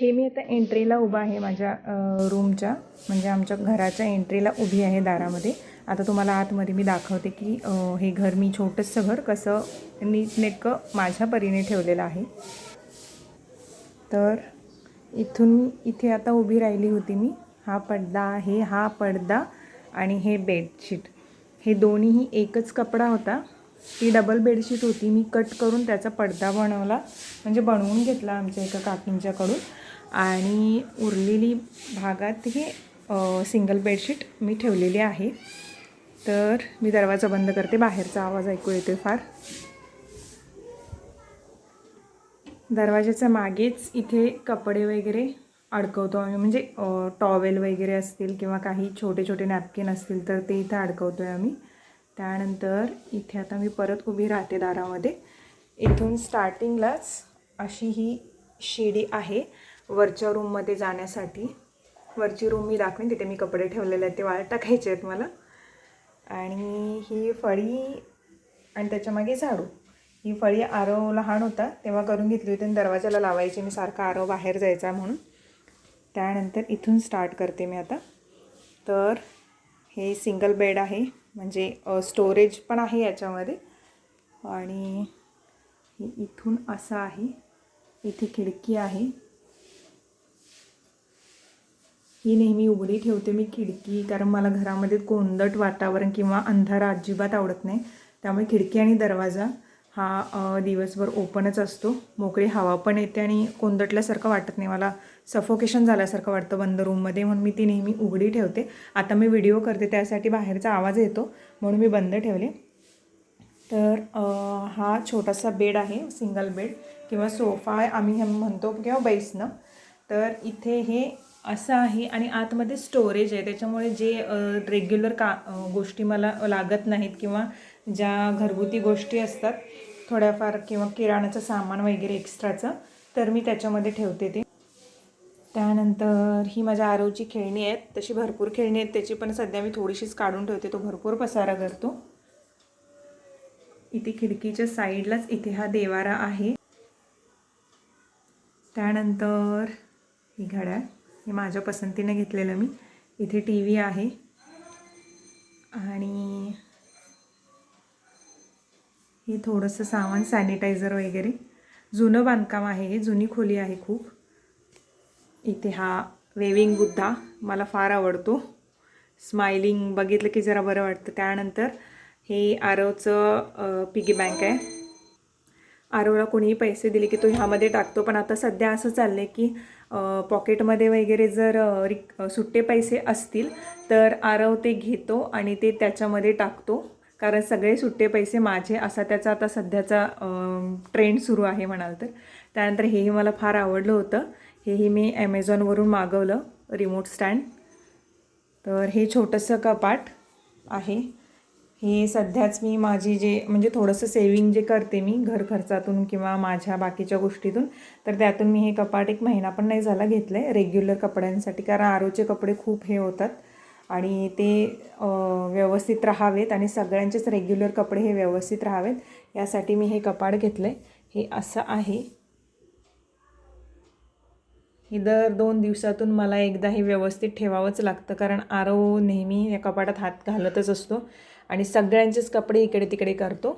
हे मी आता एंट्रीला उभा आहे माझ्या रूमच्या. म्हणजे आमच्या घराच्या एंट्रीला उभी आहे दारामध्ये. आता तुम्हाला आतमध्ये मी दाखवते की हे घर मी छोटंसं घर कसं नीटनेटकं माझ्या परीने ठेवलेलं आहे. तर इथून इथे आता उभी राहिली होती मी. हा पडदा आहे हा पडदा आणि हे बेडशीट. हे दोन्हीही एकच कपडा होता. ती डबल बेडशीट होती. मी कट करून त्याचा पडदा बनवला. म्हणजे बनवून घेतला आमच्या एका काकींच्याकडून. आणि उरलेली भागात हे सिंगल बेडशीट मी ठेवलेली आहे. तर मी दरवाजा बंद करते बाहेरचा आवाज ऐकू येतोय फार. दरवाजाच्या मागेच इथे कपडे वगैरे अडकवतो आम्ही. म्हणजे टॉवेल वगैरे असतील किंवा काही छोटे छोटे नॅपकिन असतील तर ते इथं अडकवतो आहे आम्ही. त्यानंतर इथे आता मी परत उभी राहते दारामध्ये. इथून स्टार्टिंगलाच अशी ही शिडी आहे. वरच्या रूममध्ये जाण्यासाठी. वरची रूम मी दाखवेन तिथे मी कपडे ठेवलेले आहेत ते वाळत टाकायचे आहेत मला. आणि ही फळी आणि त्याच्यामागे झाडू. ही फळी आरव लहान होता तेव्हा करून घेतली होती आणि दरवाजाला लावायची. मी सारखा आरव बाहेर जायचा म्हणून. त्यानंतर इथून स्टार्ट करते मी आता. तर हे सिंगल बेड आहे म्हणजे स्टोरेज पण आहे याच्यामध्ये. आणि इथून असं आहे इथे खिडकी आहे. ही नेहमी उघडी ठेवते मी खिडकी कारण मला घरामध्ये कोंदट वातावरण किंवा अंधारा अजिबात आवडत नाही. त्यामुळे खिडकी आणि दरवाजा हा दिवसभर ओपनच असतो. मोकळी हवा पण येते आणि कोंदटल्यासारखं वाटत नाही. मला सफोकेशन झाल्यासारखं वाटतं बंद रूममध्ये म्हणून मी ती नेहमी उघडी ठेवते. आता मी व्हिडिओ करते त्यासाठी बाहेरचा आवाज येतो म्हणून मी बंद ठेवले. तर हा छोटासा बेड आहे सिंगल बेड किंवा सोफा आम्ही म्हणतो किंवा बैसणं तर इथे हे असं आहे आणि आतमध्ये स्टोरेज आहे. त्याच्यामुळे जे रेग्युलर का गोष्टी मला लागत नाहीत किंवा ज्या घरगुती गोष्टी असतात थोड्याफार किंवा किराणाचं सामान वगैरे एक्स्ट्राचं तर मी त्याच्यामध्ये ठेवते ते. त्यानंतर ही माझ्या आरवची खेळणी आहेत. तशी भरपूर खेळणी आहेत. त्याची पण सध्या मी थोडीशीच काढून ठेवते. तो भरपूर पसारा करतो. इथे खिडकीच्या साईडलाच इथे हा देवारा आहे. त्यानंतर ही घड्याळ. हे माझ्या पसंतीने घेतलेलं मी. इथे टी व्ही आहे. आणि हे थोडंसं सामान सॅनिटायझर वगैरे. जुनं बांधकाम आहे हे जुनी खोली आहे खूप. इथे हा वेविंग बुद्धा मला फार आवडतो. स्माइलिंग बघितलं की जरा बरं वाटतं. त्यानंतर हे आरवचं पिगी बँक आहे. आरवला कोणीही पैसे दिले की तो ह्यामध्ये टाकतो. पण आता सध्या असं चाललं आहे की पॉकेटमध्ये वगैरे जर रिक सुट्टे पैसे असतील तर आरव ते घेतो आणि ते त्याच्यामध्ये टाकतो. कारण सगळे सुट्टे पैसे माझे असा त्याचा आता सध्याचा ट्रेंड सुरू आहे म्हणाल तर. त्यानंतर हेही मला फार आवडलं होतं. हेही मी ॲमेझॉनवरून मागवलं रिमोट स्टँड तर हे छोटंसं कपाट आहे. हे सध्याच मी माझी जे म्हणजे थोडंसं सेविंग जे करते मी घर खर्चातून किंवा माझ्या बाकीच्या गोष्टीतून तर त्यातून मी हे कपाट एक महिना पण नाही झाला घेतलं आहे रेग्युलर कपड्यांसाठी कारण आरोचे कपडे खूप हे होतात आणि ते व्यवस्थित राहावेत आणि सगळ्यांचेच रेग्युलर कपडे हे व्यवस्थित राहावेत. यासाठी मी हे कपाट घेतलं आहे हे असं आहे. ही दर दोन दिवसातून मला एकदा हे व्यवस्थित ठेवावंच लागतं कारण आरो नेहमी या कपाटात हात घालतच असतो. आणि सगळ्यांचेच कपडे इकडे तिकडे करतो.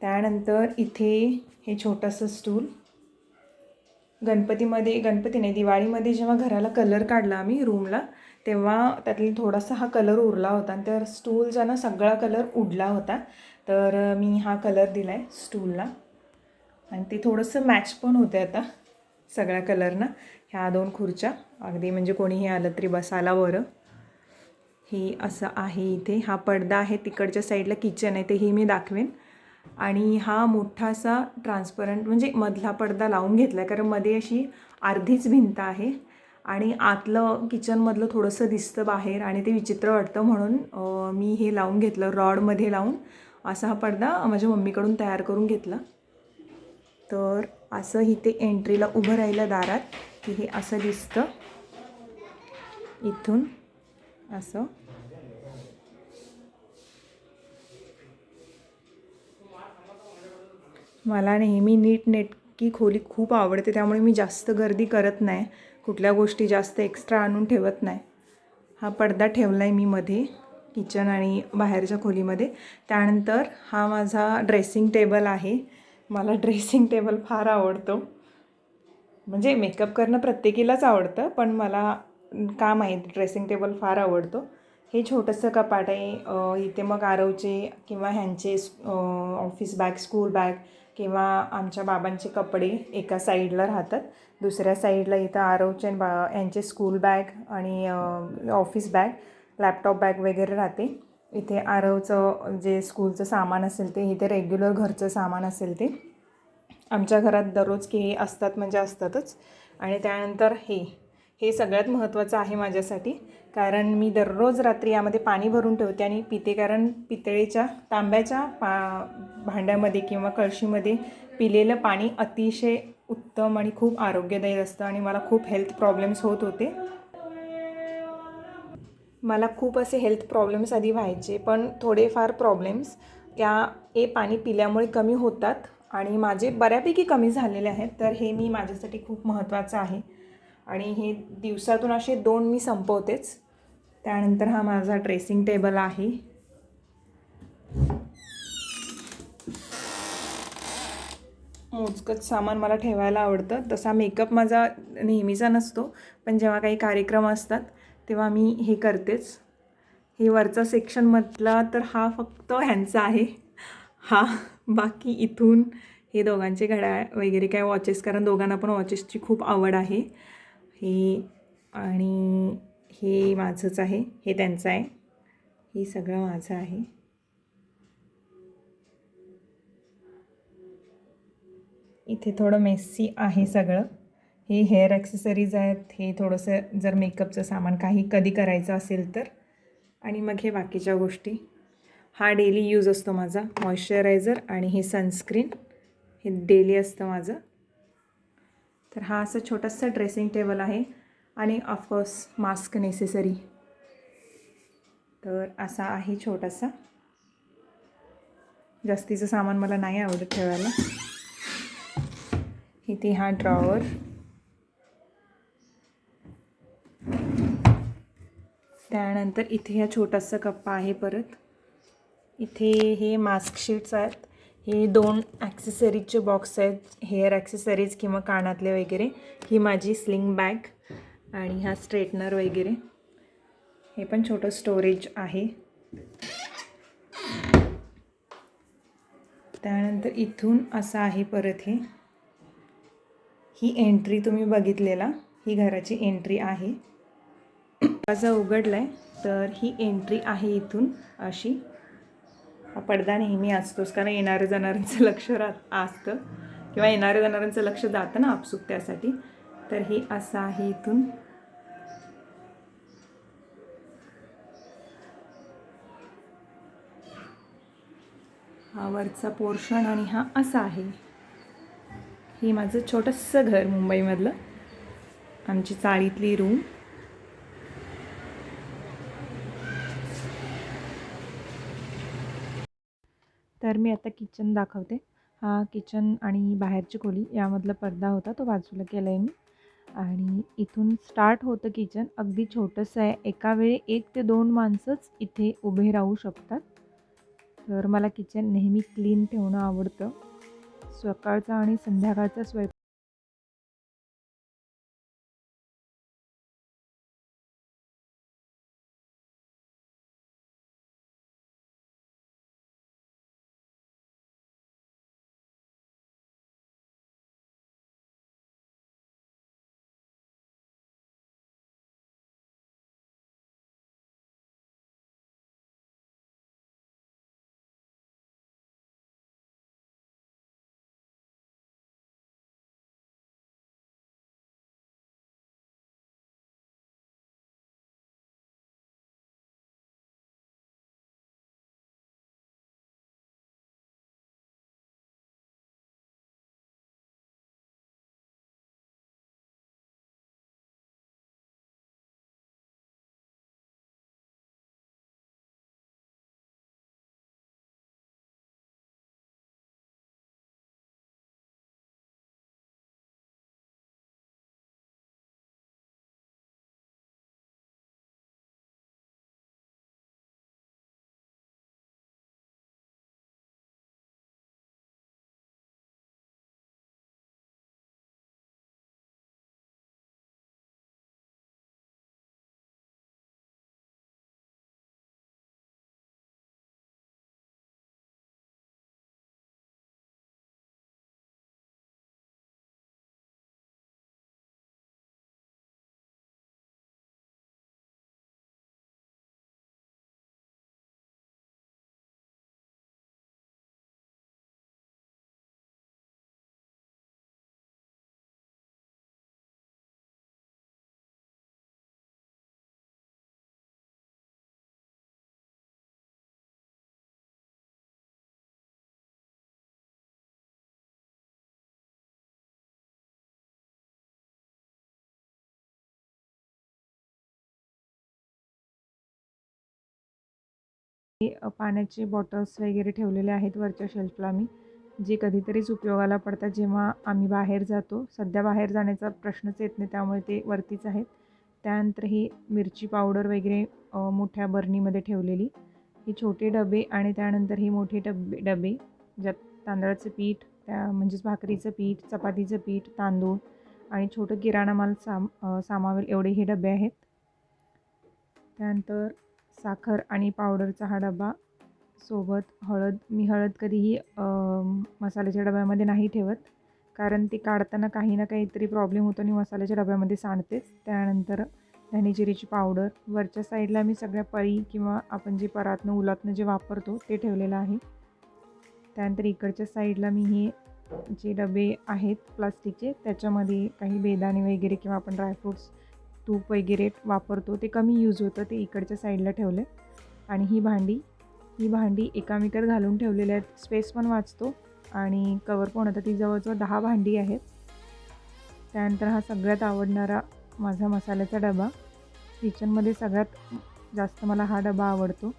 त्यानंतर इथे हे छोटंसं स्टूल. गणपतीमध्ये गणपती नाही दिवाळीमध्ये जेव्हा घराला कलर काढला आम्ही रूमला तेव्हा त्यातला थोडासा हा कलर उरला होता. आणि त्या स्टूलचा ना सगळा कलर उडला होता. तर मी हा कलर दिला आहे स्टूलला. आणि ते थोडंसं मॅच पण होते आता सगळ्या कलरनं. ह्या दोन खुर्च्या. अगदी म्हणजे कोणीही आलं तरी बसायला बरं. ही असं आहे इथे. हा पडदा आहे तिकडच्या साईडला किचन आहे तेही मी दाखवेन. आणि हा मोठासा ट्रान्सपरंट म्हणजे मधला पडदा लावून घेतला आहे कारण मध्ये अशी अर्धीच भिंत आहे. आणि आतलं किचनमधलं थोडंसं दिसतं बाहेर आणि ते विचित्र वाटतं म्हणून मी हे लावून घेतलं रॉडमध्ये लावून. असा हा पडदा माझ्या मम्मीकडून तयार करून घेतला. तर असं इथे एंट्रीला उभं राहिलं दारात की हे असं दिसतं. इथून असं. मला नेहमी नीटनेटकी खोली खूप आवडते त्यामुळे मी जास्त गर्दी करत नाही. कुठल्या गोष्टी जास्त एक्स्ट्रा आणून ठेवत नाही. हा पडदा ठेवला आहे मी मध्ये किचन आणि बाहेरच्या खोलीमध्ये. त्यानंतर हा माझा ड्रेसिंग टेबल आहे. मला ड्रेसिंग टेबल फार आवडतो. म्हणजे मेकअप करणं प्रत्येकीलाच आवडतं पण मला का माहीत ड्रेसिंग टेबल फार आवडतो. हे छोटंसं कपाट आहे. इथे मग आरवचे किंवा ह्यांचे ऑफिस बॅग स्कूल बॅग किंवा आमच्या बाबांचे कपडे एका साईडला राहतात. दुसऱ्या साईडला इथं आरवचे बा यांचे स्कूल बॅग आणि ऑफिस बॅग लॅपटॉप बॅग वगैरे राहते. इथे आरवचं जे स्कूलचं सामान असेल ते इथे रेग्युलर घरचं सामान असेल ते. आमच्या घरात दररोज केळी हे असतात म्हणजे असतातच. आणि त्यानंतर हे हे सगळ्यात महत्त्वाचं आहे माझ्यासाठी. कारण मी दररोज रात्री यामध्ये पाणी भरून ठेवते आणि पिते. कारण पितळेच्या तांब्याच्या पा भांड्यामध्ये किंवा कळशीमध्ये पिलेलं पाणी अतिशय उत्तम आणि खूप आरोग्यदायी असतं आणि मला खूप हेल्थ प्रॉब्लेम्स होत होते. मला खूप असे हेल्थ प्रॉब्लेम्स आधी व्हायचे पण थोडेफार प्रॉब्लेम्स या हे पाणी पिल्यामुळे कमी होतात आणि माझे बऱ्यापैकी कमी झालेले आहेत. तर हे मी माझ्यासाठी खूप महत्त्वाचं आहे. आणि हे दिवसातून असे दोन मी संपवतेच. त्यानंतर हा माझा ड्रेसिंग टेबल आहे. मोजकंच सामान मला ठेवायला आवडतं. तसा मेकअप माझा नेहमीचा नसतो पण जेव्हा काही कार्यक्रम असतात तेव्हा मी हे करतेच. हे वरचा सेक्शन म्हटला तर हा फक्त ह्यांचा आहे. हा बाकी इथून हे दोघांचे घड्याळ वगैरे काय वॉचेस कारण दोघांना पण वॉचेसची खूप आवड आहे. हे आणि हे माझंच आहे हे त्यांचं आहे. हे सगळं माझं आहे. इथे थोडं मेस्सी आहे सगळं. हे हेअर ॲक्सेसरीज आहेत हे थोडंसं जर मेकअपचं सामान काही कधी करायचं असेल तर. आणि मग हे बाकीच्या गोष्टी. हा डेली यूज असतो माझा मॉइश्चरायझर आणि हे सनस्क्रीन हे डेली असतं माझं. तर हा असं छोटंसं ड्रेसिंग टेबल आहे. आणि ऑफकोर्स मास्क नेसेसरी तर असा आहे छोटासा. जास्तीचं सामान मला नाही आवडत ठेवायला. इथे हा ड्रॉवर त्यानंतर इथे हा छोटासा कप्पा आहे परत. इथे हे मास्क शीट्स आहेत. हे दोन ॲक्सेसरीजचे बॉक्स आहेत. हेअर ॲक्सेसरीज किंवा कानातले वगैरे. ही माझी स्लिंग बॅग आणि हा स्ट्रेटनर वगैरे. हे पण छोटं स्टोरेज आहे. त्यानंतर इथून असं आहे परत हे. ही एंट्री तुम्ही बघितलेला. ही घराची एंट्री आहे. दरवाजा उघडला आहे तर ही एंट्री आहे इथून अशी. पडदा नेहमी असतोच कारण येणाऱ्या जाणाऱ्यांचं लक्ष राहत असतं. किंवा येणाऱ्या जाणाऱ्यांचं लक्ष जातं ना आपसूक त्यासाठी. तर हे असं आहे इथून. हा वरचा पोर्शन आणि हा असा आहे. हे माझं छोटंसं घर मुंबईमधलं. आमची चाळीतली रूम. तर मी आता किचन दाखवते. हा किचन आणि बाहेरची खोली यामधला पडदा होता तो बाजूला केला आहे मी. आणि इथून स्टार्ट होतं किचन अगदी छोटंसं आहे. एका वेळी एक ते दोन माणसंच इथे उभे राहू शकतात. तर मला किचन नेहमी क्लीन ठेवणं आवडतं. सकाळचा आणि संध्याकाळचा स्वयंपाक पाण्याचे बॉटल्स वगैरे ठेवलेले आहेत वरच्या शेल्फला मी. जे कधीतरीच उपयोगाला पडतात जेव्हा आम्ही बाहेर जातो. सध्या बाहेर जाण्याचा प्रश्नच येत नाही त्यामुळे ते वरतीच आहेत. त्यानंतर ही मिरची पावडर वगैरे मोठ्या बर्नीमध्ये ठेवलेली. ही छोटे डबे आणि त्यानंतर ही मोठे डबे डबे ज्यात तांदळाचं पीठ त्या म्हणजेच भाकरीचं पीठ चपातीचं पीठ तांदूळ आणि छोटं किराणा माल साम सामावेल एवढे हे डबे आहेत. त्यानंतर साखर आणि पावडरचा हा डबा सोबत हळद मी हळद कधीही मसाल्याच्या डब्यामध्ये नाही ठेवत कारण ती काढताना काही ना काहीतरी प्रॉब्लेम होतो आणि मसाल्याच्या डब्यामध्ये सांडतेच. त्यानंतर धने पावडर. वरच्या साईडला मी सगळ्या पळी किंवा आपण जे परातनं उलातनं जे वापरतो ते ठेवलेलं आहे. त्यानंतर इकडच्या साईडला मी हे जे डबे आहेत प्लास्टिकचे त्याच्यामध्ये काही बेदाणे वगैरे किंवा आपण ड्रायफ्रूट्स तूप वगैरे वापरतो ते कमी यूज होतं ते इकडच्या साईडला ठेवलं आहे आणि ही भांडी ही भांडी एकामेकात घालून ठेवलेली आहेत. स्पेस पण वाचतो आणि कवर पण होतं. ती जवळजवळ दहा भांडी आहेत. त्यानंतर हा सगळ्यात आवडणारा माझा मसाल्याचा डबा. किचनमध्ये सगळ्यात जास्त मला हा डबा आवडतो.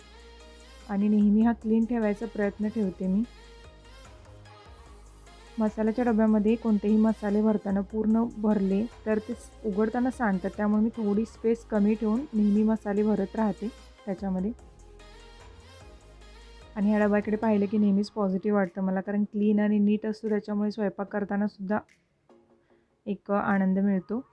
आणि नेहमी हा क्लीन ठेवायचा प्रयत्न ठेवते मी. मसाल्याच्या डब्यामध्ये कोणतेही मसाले भरताना पूर्ण भरले तर ते उघडताना सांडतात. त्यामुळे मी थोडी स्पेस कमी ठेवून नेहमी मसाले भरत राहते त्याच्यामध्ये. आणि ह्या डब्याकडे पाहिलं की नेहमीच पॉझिटिव्ह वाटतं मला कारण क्लीन आणि नीट असतो. त्याच्यामुळे स्वयंपाक करताना सुद्धा एक आनंद मिळतो.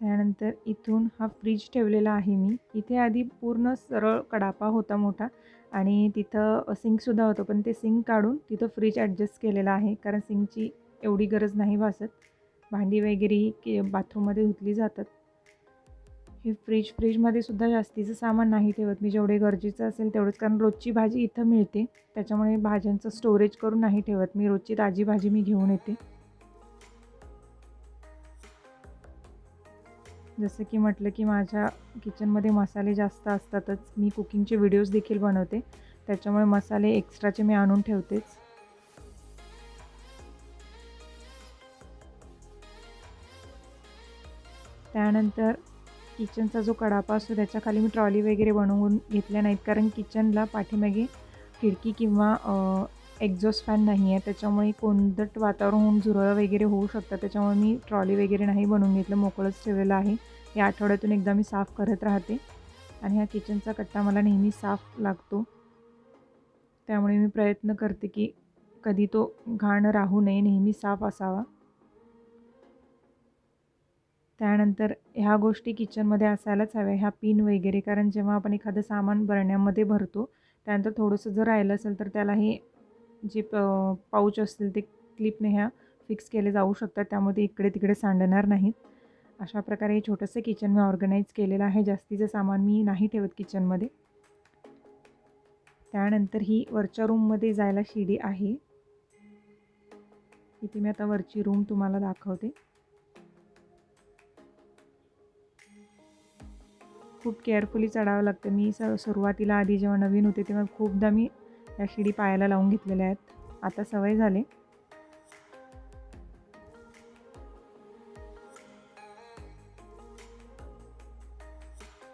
त्यानंतर इथून हा फ्रीज ठेवलेला आहे मी. इथे आधी पूर्ण सरळ कडापा होता मोठा आणि तिथं सिंकसुद्धा होतं पण ते सिंक काढून तिथं फ्रीज ॲडजस्ट केलेलं आहे कारण सिंकची एवढी गरज नाही भासत. भांडी वगैरे ही बाथरूममध्ये धुतली जातात. हे फ्रीज फ्रीजमध्ये सुद्धा जास्तीचं सामान नाही ठेवत मी. जेवढे गरजेचं असेल तेवढंच कारण रोजची भाजी इथं मिळते. त्याच्यामुळे भाज्यांचं स्टोरेज करून नाही ठेवत मी. रोजची ताजी भाजी मी घेऊन येते. जसं की म्हटलं की माझ्या किचनमध्ये मसाले जास्त असतातच. मी कुकिंगचे व्हिडिओज देखील बनवते. त्याच्यामुळे मसाले एक्स्ट्राचे मी आणून ठेवतेच. त्यानंतर किचनचा जो कडापा असतो त्याच्याखाली मी ट्रॉली वगैरे बनवून घेतल्या नाहीत. कारण किचनला पाठीमागे खिडकी किंवा एक्झॉस्ट फॅन नाही आहे त्याच्यामुळे कोंदट वातावरण होऊन झुरळ वगैरे होऊ शकतं. त्याच्यामुळे मी ट्रॉली वगैरे नाही बनवून घेतलं मोकळंच ठेवलेलं आहे. या आठवड्यातून एकदा मी साफ करत राहते. आणि ह्या किचनचा कट्टा मला नेहमी साफ लागतो. त्यामुळे मी प्रयत्न करते की कधी तो घाण राहू नये नेहमी साफ असावा. त्यानंतर ह्या गोष्टी किचनमध्ये असायलाच हव्या ह्या पिन वगैरे. कारण जेव्हा आपण एखादं सामान भरण्यामध्ये भरतो त्यानंतर थोडंसं जर राहिलं असेल तर त्याला हे जे प पाऊच असतील ते क्लिपने ह्या फिक्स केले जाऊ शकतात. त्यामध्ये इकडे तिकडे सांडणार नाहीत. अशा प्रकारे हे छोटंसं किचन मी ऑर्गनाईज केलेलं आहे. जास्तीचं सामान मी नाही ठेवत किचनमध्ये. त्यानंतर ही वरच्या रूममध्ये जायला शिडी आहे. इथे मी आता वरची रूम तुम्हाला दाखवते. खूप केअरफुली चढावं लागतं. मी स सुरुवातीला आधी जेव्हा नवीन होते तेव्हा खूपदा मी या शिडी पायाला लावून घेतलेल्या आहेत. आता सवय झाली.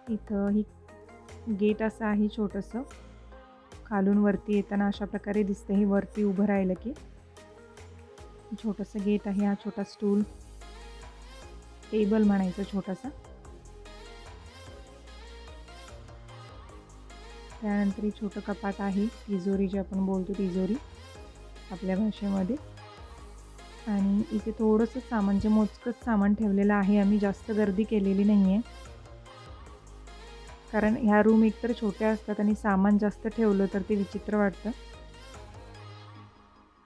इथं ही गेट असं आहे छोटंसं. खालून वरती येताना अशा प्रकारे दिसतं हे वरती उभं राहिलं की. छोटंसं गेट आहे हा छोटा स्टूल. टेबल म्हणायचं छोटासा. त्यानंतर ही छोटं कपाट आहे तिजोरी जे आपण बोलतो तिजोरी आपल्या भाषेमध्ये. आणि इथे थोडंसं सामान जे मोजकंच सामान ठेवलेलं आहे आम्ही जास्त गर्दी केलेली नाही आहे कारण ह्या रूम एकतर छोट्या असतात आणि सामान जास्त ठेवलं तर ते विचित्र वाटतं.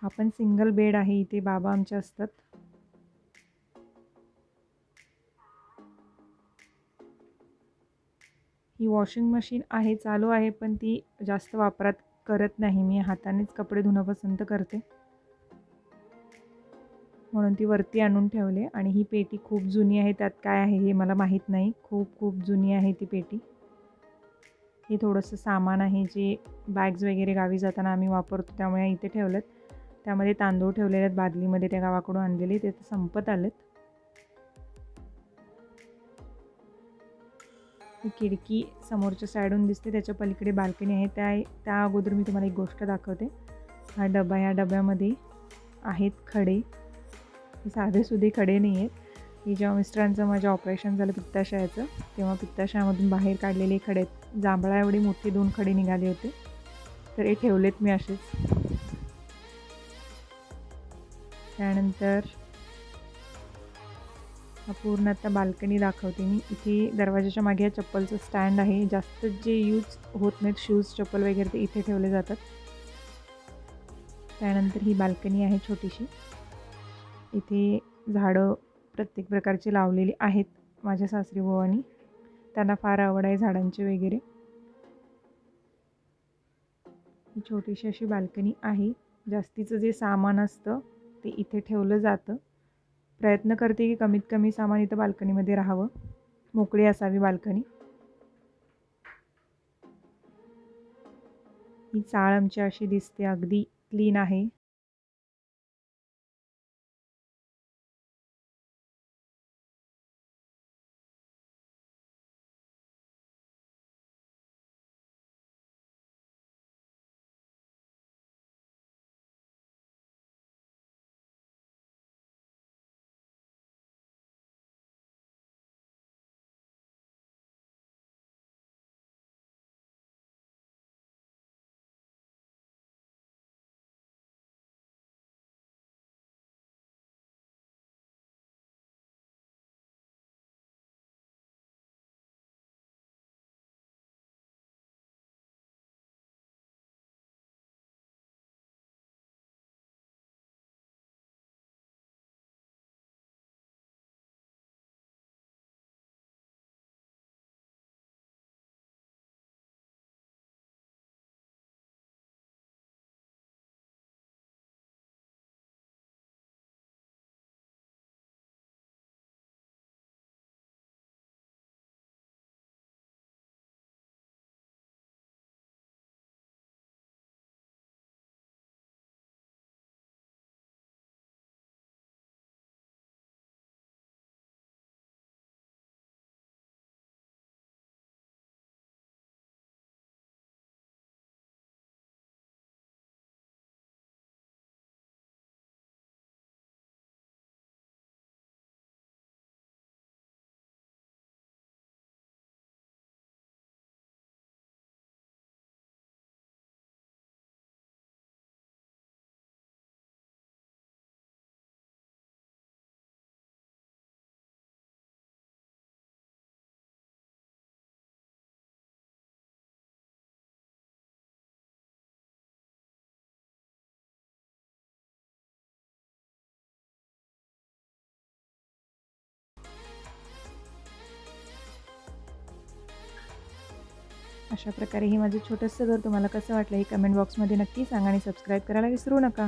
हा पण सिंगल बेड आहे इथे बाबा आमच्या असतात. वॉशिंग मशीन आहे चालू आहे पण ती जास्त वापरात करत नाही. मी हातानेच कपडे धुणं पसंत करते. म्हणून ती वरती आणून ठेवले आणि ही पेटी खूप जुनी आहे. त्यात काय आहे हे मला माहीत नाही. खूप खूप जुनी आहे ती पेटी. हे थोडंसं सामान आहे जे बॅग्स वगैरे गावी जाताना आम्ही वापरतो त्यामुळे इथे ठेवलेत. त्यामध्ये तांदूळ ठेवलेले आहेत बादलीमध्ये त्या गावाकडून आणलेले ते तर संपत आलेत. खिडकी समोरच्या साईडून दिसते त्याच्या पलीकडे बाल्कनी आहे. त्या त्या अगोदर मी तुम्हाला एक गोष्ट दाखवते. हा डबा या डब्यामध्ये आहेत खडे. हे साधेसुधे खडे नाही आहेत की जेव्हा मिस्टरांचं माझ्या ऑपरेशन झालं पित्ताशयाचं तेव्हा पित्ताशयामधून बाहेर काढलेले खडे आहेत. जांभळा एवढी मोठी दोन खडे निघाले होते. तर हे ठेवलेत मी असेच. त्यानंतर पूर्ण आता बाल्कनी दाखवते मी. इथे दरवाजाच्या मागे हा चप्पलचं स्टँड आहे. जास्त जे यूज होत नाहीत शूज चप्पल वगैरे ते इथे ठेवले जातात. त्यानंतर ही बाल्कनी आहे छोटीशी. इथे झाडं प्रत्येक प्रकारची लावलेली आहेत माझ्या सासरी बुवानी त्यांना फार आवड आहे झाडांची वगैरे. ही छोटीशी अशी बाल्कनी आहे. जास्तीचं जे सामान असतं ते इथे ठेवलं जातं. प्रयत्न करते की कमीत कमी सामान इथं बाल्कनीमध्ये राहावं. मोकळी असावी बाल्कनी. ही चाळ आमची अशी दिसते. अगदी क्लीन आहे. अशा प्रकारे हे माझं छोटंसं घर तुम्हाला कसं वाटलं हे कमेंट बॉक्समध्ये नक्की सांगा आणि सबस्क्राईब करायला विसरू नका.